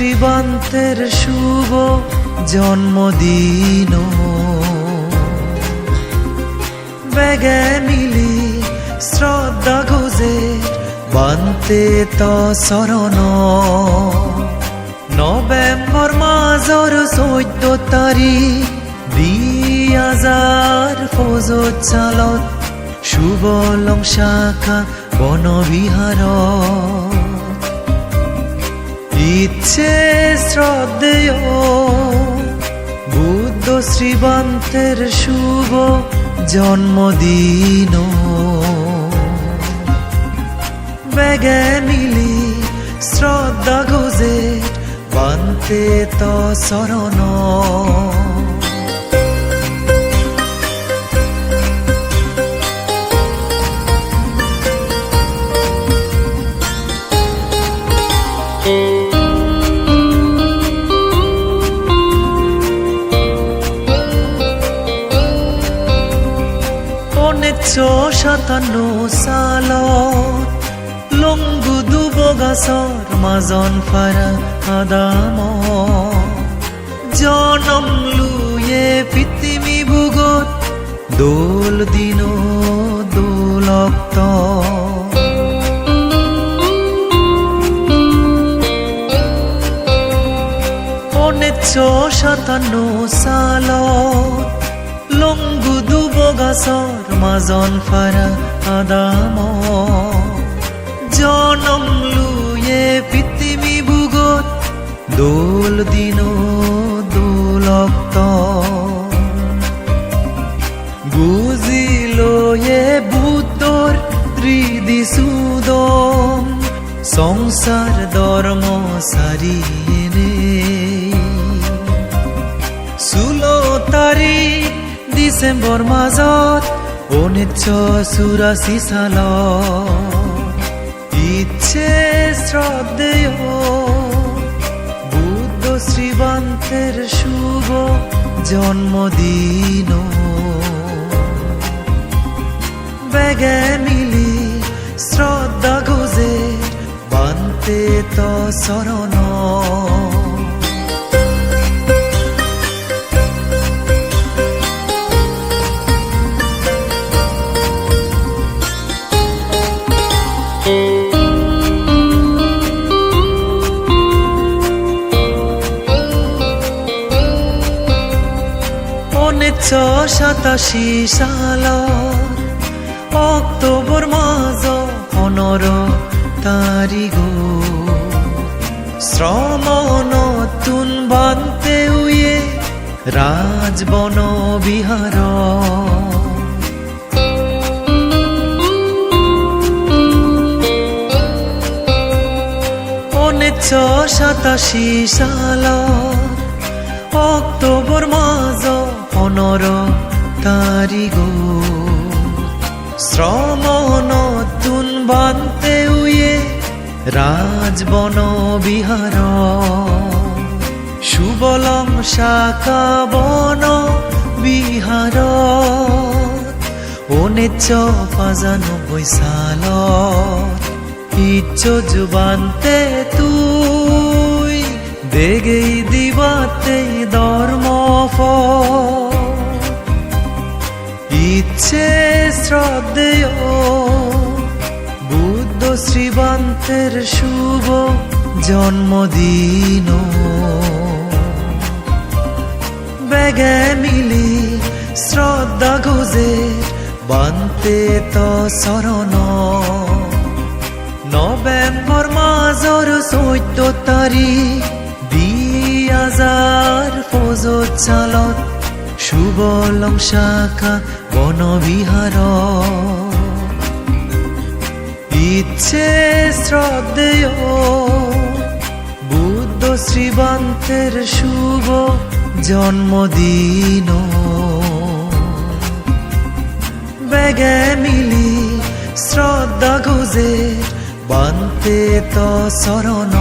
শ্রীবান্তের শুভ জন্মদিন। বেগে মিলি শ্রদ্ধা গোজে বান্তে ত শরণ। মাজৰ চৈধ্য তাৰিখ দুই হাজাৰ ফৌজত চালত, শুভ লং শাখা বনবিহাৰ ইচ্ছে শ্রদ্ধেয় বুদ্ধ শ্রীবন্তের শুভ জন্মদিন। বেগে মিলি শ্রদ্ধা গোজে বন্তে তো শরণ। উনিশশো সাতান্ন সালত লংগু দুবগাছৰ মাজন ফাৰা আদাম। জনম লুয়ে পৃথিৱী ভোগত দোল দিন দোলক্ত। উনিশশো সাতান্ন লংগু দুবগাছৰ মাজন ফাৰা আদাম। জনম লুয়ে পৃথিৱী ভোগত দোল দিন দোলক্ত বুজিলয়ে বুদ্ধৰ ত্ৰিদিসুদম সংসাৰ ধৰ্ম চাৰিয়েনে ডিচেম্বৰ মাজত ঊনৈছশ চৌৰাশী চালত। ইচ্ছে শ্রদ্ধেয় বুদ্ধ শ্রীবান্তের শুভ জন্মদিন। বেগে মিলি শ্রদ্ধা গোজে বান্তে ত শরণ উনিশশো সাতাশী সালত অক্টোবর মাস, পনেরো তারিখ। শ্রম নতুন বান্তে উয়ে রাজবন বিহার। উনিশশো সাতাশী সালত অক্টোবর মাস পনেরো গো শ্রম নতুন বান্তে উয়ে রাজবন বিহার। সুবলম শাখা বন বিহার। উনিশশ পঁচানব্বই সালত ইচ্ছ জুবান্তে তুই দেগেই দিবাতে ধর্ম ইচ্ছে শ্রদ্ধেয়। বুদ্ধ শ্রীবান্তের শুভ জন্মদিন। বেগে মিলি শ্রদ্ধা গোজে বান্তে ত শরণ। নৱেম্বৰ মাজৰ চৈধ্য তাৰিখ দুই ফৌজত চালত। শুভ লং শাখা বনবিহাৰ ইচ্ছে শ্রদ্ধেয় বুদ্ধ শ্রীবান্তের শুভ জন্মদিন। বেগে মিলি শ্রদ্ধা গোজে বান্তে ত শরণ।